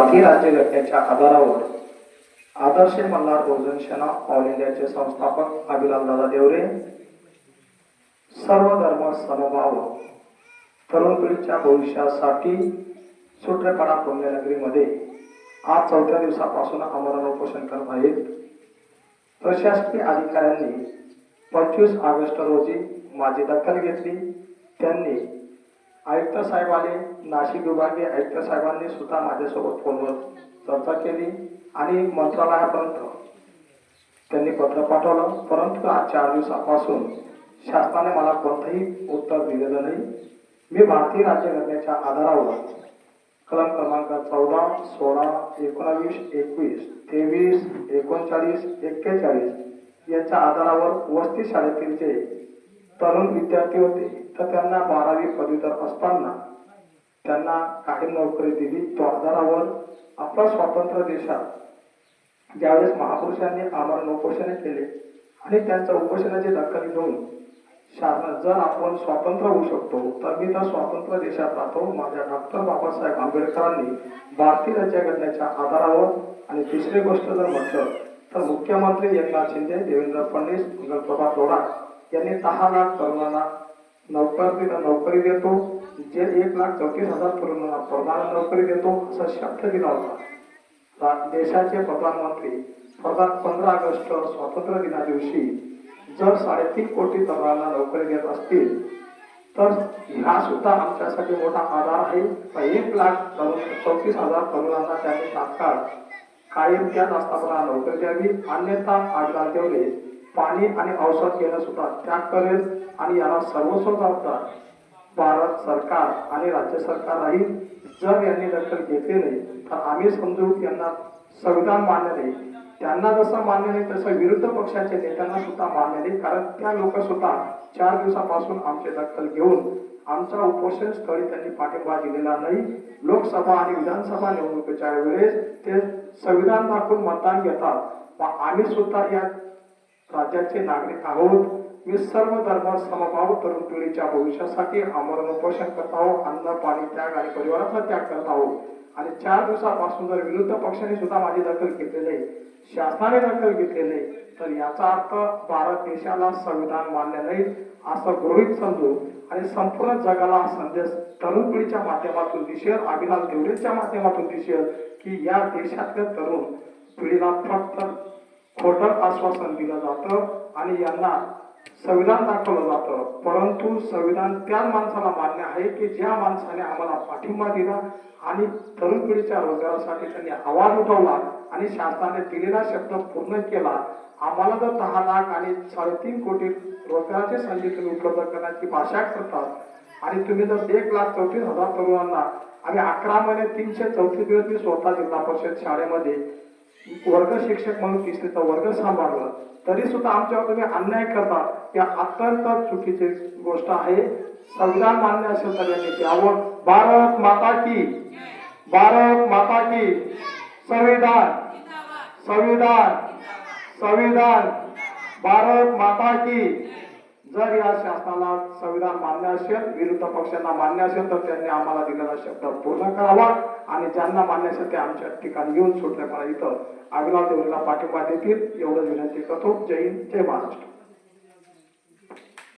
भारतीय राज्यघटनेच्या आधारावर आदर्श मल्हार बहुजन सेना ऑल इंडियाचे संस्थापक अभिलाल दादा देवरे सर्व धर्म समभाव तरुण पिढीच्या भविष्यासाठी सुट्रेपाडा पुण्यनगरीमध्ये आज चौथ्या दिवसापासून आमरण उपोषण करत आहेत. प्रशासकीय अधिकाऱ्यांनी पंचवीस ऑगस्ट रोजी माझी दखल घेतली. त्यांनी आयुक्त साहेब आले नाशिक विभागीय आयुक्त साहेबांनी सुद्धा माझ्यासोबत फोनवर चर्चा केली आणि मंत्रालयापर्यंत त्यांनी पत्र पाठवलं. परंतु आज चार दिवसापासून शासनाने मला कोणतंही उत्तर दिलेलं नाही. मी भारतीय राज्यघटनेच्या आधारावर कलम क्रमांक चौदा सोळा एकोणावीस एकवीस तेवीस एकोणचाळीस एक्केचाळीस याच्या आधारावर वस्ती शाळेतील जे तरुण विद्यार्थी होते. तर त्यांना बारावी पदवीधर असताना त्यांना काही नोकरी दिली. तो आधारावर आपला स्वातंत्र्य देशात ज्यावेळेस महापुरुषांनी आमरण उपोषण केले आणि त्यांच्या उपोषणाची दखल घेऊन शासन जर आपण स्वातंत्र्य होऊ शकतो तर मी त्या स्वातंत्र्य देशात राहतो. माझ्या डॉक्टर बाबासाहेब आंबेडकरांनी भारतीय राज्यघटनेच्या आधारावर आणि दुसरी गोष्ट जर म्हटलं तर मुख्यमंत्री एकनाथ शिंदे देवेंद्र फडणवीस मंगलप्रभात लोढा यांनी दहा लाख तरुणांना नोकरी नोकरी देतो. जे एक लाख चौतीस हजार तरुणांना प्रधान नोकरी देतो असा शब्द दिला होता. देशाचे प्रधानमंत्री प्रधान पंधरा ऑगस्ट स्वातंत्र्य दिना दिवशी जर साडेतीन कोटी तरुणांना नोकरी देत असतील तर हा सुद्धा आमच्यासाठी मोठा आधार आहे. एक लाख तरुण चौतीस हजार तरुणांना त्यांनी तात्काळ कायम त्याच आस्थापना नोकरी द्यावी. अन्यथा आजला ठेवले पाणी आणि औषध घेणं सुद्धा त्याग करेल आणि याला सर्वस्व जबाबदार भारत सरकार आणि राज्य सरकार राहील जर यांनी दखल घेतली नाही तर आम्ही समजू यांना संविधान मान्य नाही. त्यांना जसं मान्य नाही तसं विरुद्ध पक्षाच्या नेत्यांना सुद्धा मान्य नाही. कारण त्या लोक सुद्धा चार दिवसापासून आमची दखल घेऊन आमच्या उपोषण स्थळी त्यांनी पाठिंबा दिलेला नाही. लोकसभा आणि विधानसभा निवडणुकीच्या वेळेस ते संविधान दाखवून मतदान घेतात. व आम्ही सुद्धा या राज्याचे नागरिक आहोत. मी सर्व धर्म समभाव तरुण पिढीच्या भविष्यासाठी आमरण उपोषण करत आहोत. अन्न पाणी त्याग आणि परिवाराचा त्याग करत आहोत. आणि चार दिवसापासून जर विरुद्ध पक्षाने सुद्धा माझी दखल घेतलेली शासनाने दखल घेतलेली नाही तर याचा अर्थ भारत देशाला संविधान मान्य नाही असं गृहित समजू आणि संपूर्ण जगाला हा संदेश तरुण पिढीच्या माध्यमातून दिसेल अभिलाल देवरेच्या माध्यमातून दिसेल की या देशातल्या तरुण पिढीला फक्त खोटं आश्वासन दिलं जातं आणि यांना संविधान दाखवलं जातं. परंतु संविधान त्या माणसाला मान्य आहे की ज्या माणसाने आम्हाला पाठिंबा दिला आणि तरुण पिढीच्या रोजगारासाठी त्यांनी आवाज उठवला आणि शासनाने दिलेला शब्द पूर्ण केला आम्हाला जर दहा लाख आणि साडेतीन कोटी रोजगाराची संधी तुम्ही उपलब्ध करण्याची भाषा करतात आणि तुम्ही जर एक लाख चौतीस हजार तरुणांना आम्ही अकरा महिने तीनशे चौतीस दिवस मी स्वतः जिल्हा परिषद शाळेमध्ये वर्ग शिक्षक म्हणून तिसरीचा वर्ग सांभाळला. तरी सुद्धा आमच्यावर तुम्ही अन्याय करता या अत्यंत चुकीची गोष्ट आहे. संविधान मान्य असेल तर यांनी द्यावं. भारत माता की. भारत माता की. संविधान. संविधान. संविधान. भारत माता की. जर या शासनाला संविधान मान्य असेल विरुद्ध पक्षांना मान्य असेल तर त्यांनी आम्हाला दिलेला शब्द पूर्ण करावा आणि ज्यांना मान्य असेल ते आमच्या ठिकाणी येऊन सुटले मला इथं अभिलाव देवरीला पाठिंबा देतील. एवढं विनंती करतो. जय हिंद जय महाराष्ट्र.